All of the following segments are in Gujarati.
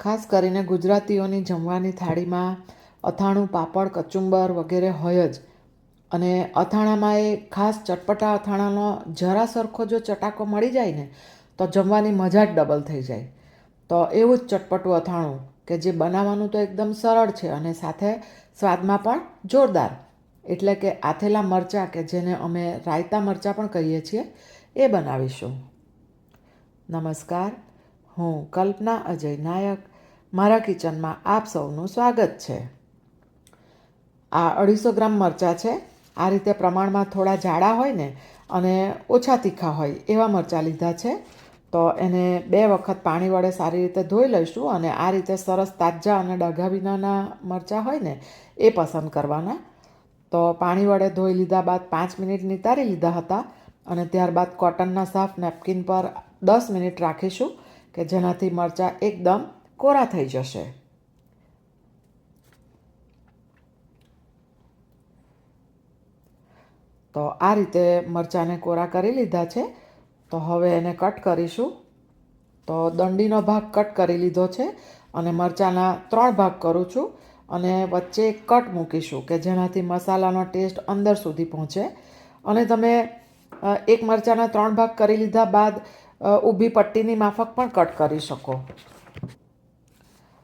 ખાસ કરીને ગુજરાતીઓની જમવાની થાળીમાં અથાણું, પાપડ, કચુંબર વગેરે હોય જ. અને અથાણામાં એ ખાસ ચટપટા અથાણાનો જરા સરખો જો ચટાકો મળી જાય ને, તો જમવાની મજા જ ડબલ થઈ જાય. તો એવું જ ચટપટું અથાણું કે જે બનાવવાનું તો એકદમ સરળ છે અને સાથે સ્વાદમાં પણ જોરદાર. એટલે કે આથેલા મરચાં કે જેને અમે રાયતા મરચાં પણ કહીએ છીએ, એ બનાવીશું. નમસ્કાર. હું કલ્પના અજય નાયક. મારા કિચનમાં આપ સૌનું સ્વાગત છે. આ અઢીસો ગ્રામ મરચાં છે. આ રીતે પ્રમાણમાં થોડા જાડા હોય ને અને ઓછા તીખા હોય એવા મરચાં લીધા છે. તો એને બે વખત પાણી વડે સારી રીતે ધોઈ લઈશું અને આ રીતે સરસ તાજા અને ડઘા વિનાના મરચાં હોય ને એ પસંદ કરવાના. તો પાણી વડે ધોઈ લીધા બાદ પાંચ મિનિટ નિતારી લીધા હતા અને ત્યારબાદ કોટનના સાફ નેપકિન પર દસ મિનિટ રાખીશું. કે જેનાથી મરચાં એકદમ કોરા થઈ જશે. તો આ રીતે મરચાંને કોરા કરી લીધા છે. તો હવે એને કટ કરીશું. તો દંડીનો ભાગ કટ કરી લીધો છે અને મરચાંના ત્રણ ભાગ કરું છું અને વચ્ચે કટ મૂકીશું કે જેનાથી મસાલાનો ટેસ્ટ અંદર સુધી પહોંચે. અને તમે એક મરચાંના ત્રણ ભાગ કરી લીધા બાદ ઊભી પટ્ટીની માફક પણ કટ કરી શકો.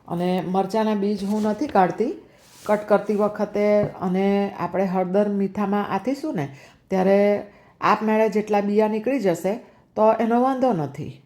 અને મરચાંના બીજ હું નથી કાઢતી. કટ કરતી વખતે અને આપણે હળદર મીઠામાં આથીશું ને, ત્યારે આપમેળે જેટલા બિયા નીકળી જશે, તો એનો વાંધો નથી.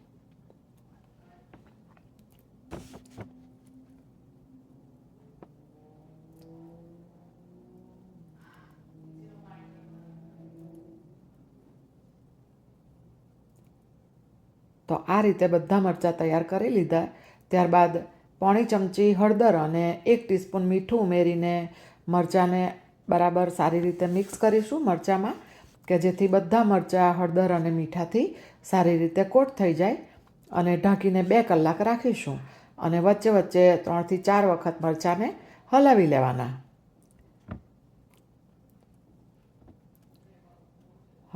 તો આ રીતે બધા મરચાં તૈયાર કરી લીધા. ત્યારબાદ પોણી ચમચી હળદર અને એક ટીસ્પૂન મીઠું ઉમેરીને મરચાંને બરાબર સારી રીતે મિક્સ કરીશું મરચાંમાં, કે જેથી બધા મરચાં હળદર અને મીઠાથી સારી રીતે કોટ થઈ જાય અને ઢાંકીને બે કલાક રાખીશું અને વચ્ચે વચ્ચે ત્રણથી ચાર વખત મરચાંને હલાવી લેવાના.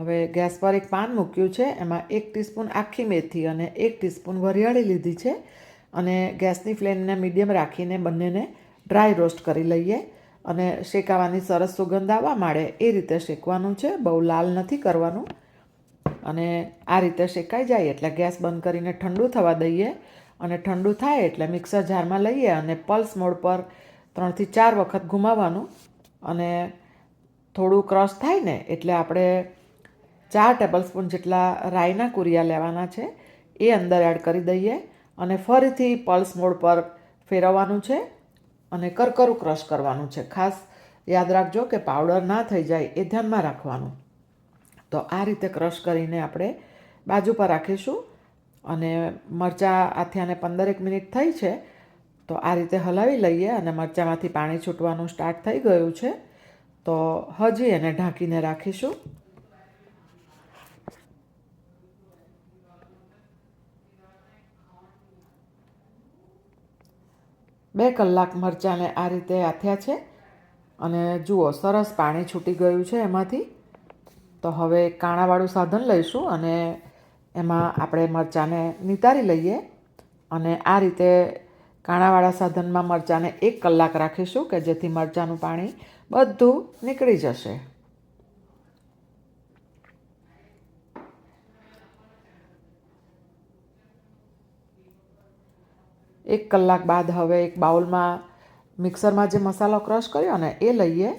હવે ગેસ પર એક પાન મૂક્યું છે, એમાં એક ટીસ્પૂન આખી મેથી અને એક ટીસ્પૂન વરિયાળી લીધી છે અને ગેસની ફ્લેમને મીડિયમ રાખીને બંનેને ડ્રાય રોસ્ટ કરી લઈએ અને શેકાવાની સરસ સુગંધ આવવા માંડે એ રીતે શેકવાનું છે, બહુ લાલ નથી કરવાનું અને આ રીતે શેકાઈ જાય એટલે ગેસ બંધ કરીને ઠંડુ થવા દઈએ અને ઠંડુ થાય એટલે મિક્સર જારમાં લઈએ અને પલ્સ મોડ પર ત્રણથી ચાર વખત ઘુમાવવાનું અને થોડું ક્રશ થાય ને એટલે આપણે ચાર ટેબલ સ્પૂન જેટલા રાઈના કુરિયા લેવાના છે, એ અંદર એડ કરી દઈએ અને ફરીથી પલ્સ મોડ પર ફેરવવાનું છે અને કરકરું ક્રશ કરવાનું છે. ખાસ યાદ રાખજો કે પાવડર ના થઈ જાય એ ધ્યાનમાં રાખવાનું. તો આ રીતે ક્રશ કરીને આપણે બાજુ પર રાખીશું અને મરચાં આથિયાને પંદરેક મિનિટ થઈ છે, તો આ રીતે હલાવી લઈએ અને મરચાંમાંથી પાણી છૂટવાનું સ્ટાર્ટ થઈ ગયું છે. તો હજી એને ઢાંકીને રાખીશું. બે કલાક મરચાંને આ રીતે આથ્યા છે અને જુઓ, સરસ પાણી છૂટી ગયું છે એમાંથી. તો હવે કાણાવાળું સાધન લઈશું અને એમાં આપણે મરચાંને નિતારી લઈએ અને આ રીતે કાણાવાળા સાધનમાં મરચાંને એક કલાક રાખીશું કે જેથી મરચાંનું પાણી બધું નીકળી જશે. એક કલાક બાદ હવે એક બાઉલમાં મિક્સરમાં જે મસાલો ક્રશ કર્યો ને, એ લઈએ.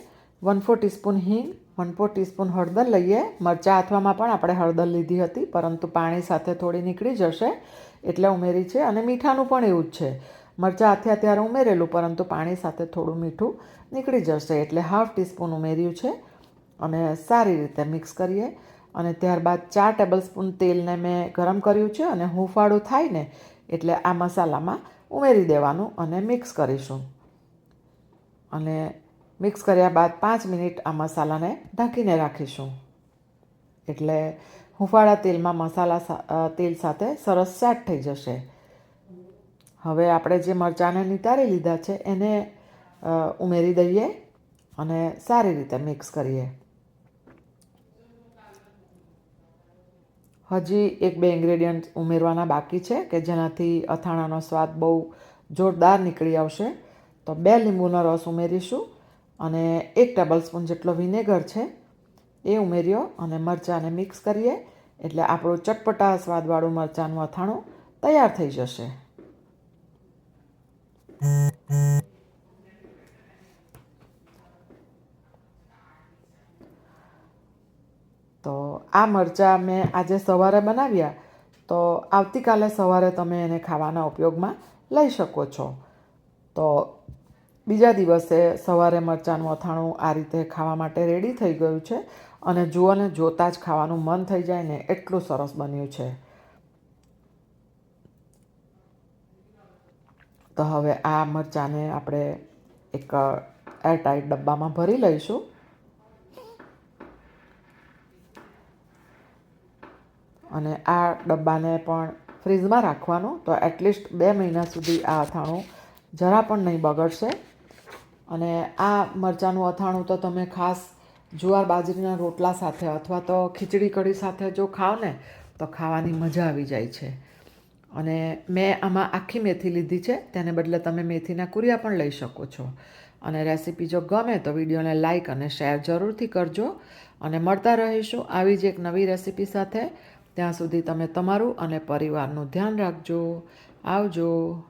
વન ફોર ટીસ્પૂન હિંગ, વન ફોર ટીસ્પૂન હળદર લઈએ. મરચાં આથવામાં પણ આપણે હળદર લીધી હતી, પરંતુ પાણી સાથે થોડી નીકળી જશે એટલે ઉમેરી છે અને મીઠાનું પણ એવું જ છે. મરચાં હાથે ત્યારે ઉમેરેલું, પરંતુ પાણી સાથે થોડું મીઠું નીકળી જશે એટલે હાફ ટીસ્પૂન ઉમેર્યું છે અને સારી રીતે મિક્સ કરીએ. અને ત્યારબાદ ચાર ટેબલ સ્પૂન તેલને મેં ગરમ કર્યું છે અને હુંફાળું થાય ને, એટલે આ મસાલામાં ઉમેરી દેવાનું અને મિક્સ કરીશું. અને મિક્સ કર્યા બાદ પાંચ મિનિટ આ મસાલાને ઢાંકીને રાખીશું. એટલે હુંફાળા તેલમાં મસાલા તેલ સાથે સરસ સેટ થઈ જશે. હવે આપણે જે મરચાંને નિતારી લીધા છે એને ઉમેરી દઈએ અને સારી રીતે મિક્સ કરીએ. હજી એક બે ઇન્ગ્રેડિયન્ટ ઉમેરવાના બાકી છે કે જેનાથી અથાણાનો સ્વાદ બહુ જોરદાર નીકળી આવશે. તો બે લીંબુનો રસ ઉમેરીશું અને એક ટેબલસ્પૂન જેટલો વિનેગર છે એ ઉમેર્યો અને મરચાંને મિક્સ કરીએ એટલે આપણું ચટપટા સ્વાદવાળું મરચાંનું અથાણું તૈયાર થઈ જશે તો આ મરચાં મેં આજે સવારે બનાવ્યા, તો આવતીકાલે સવારે તમે એને ખાવાના ઉપયોગમાં લઈ શકો છો. તો બીજા દિવસે સવારે મરચાંનું અથાણું આ રીતે ખાવા માટે રેડી થઈ ગયું છે અને જુઓ ને જોતાં જ ખાવાનું મન થઈ જાય ને એટલું સરસ બન્યું છે. તો હવે આ મરચાંને આપણે એક એરટાઈટ ડબ્બામાં ભરી લઈશું. અને આ ડબ્બાને પણ ફ્રીઝમાં રાખવાનું. તો એટલીસ્ટ બે મહિના સુધી આ અથાણું જરા પણ નહીં બગડશે. અને આ મરચાંનું અથાણું તો તમે ખાસ જુવાર બાજરીના રોટલા સાથે અથવા તો ખીચડી કઢી સાથે જો ખાઓ ને, તો ખાવાની મજા આવી જાય છે. અને મેં આમાં આખી મેથી લીધી છે. તેને બદલે તમે મેથીના કુરિયા પણ લઈ શકો છો. અને રેસીપી જો ગમે તો વિડીયોને લાઇક અને શેર જરૂરથી કરજો. અને મળતા રહીશું આવી જ એક નવી રેસીપી સાથે. ત્યાં સુધી તમે તમારું અને પરિવારનું ધ્યાન રાખજો. આવજો.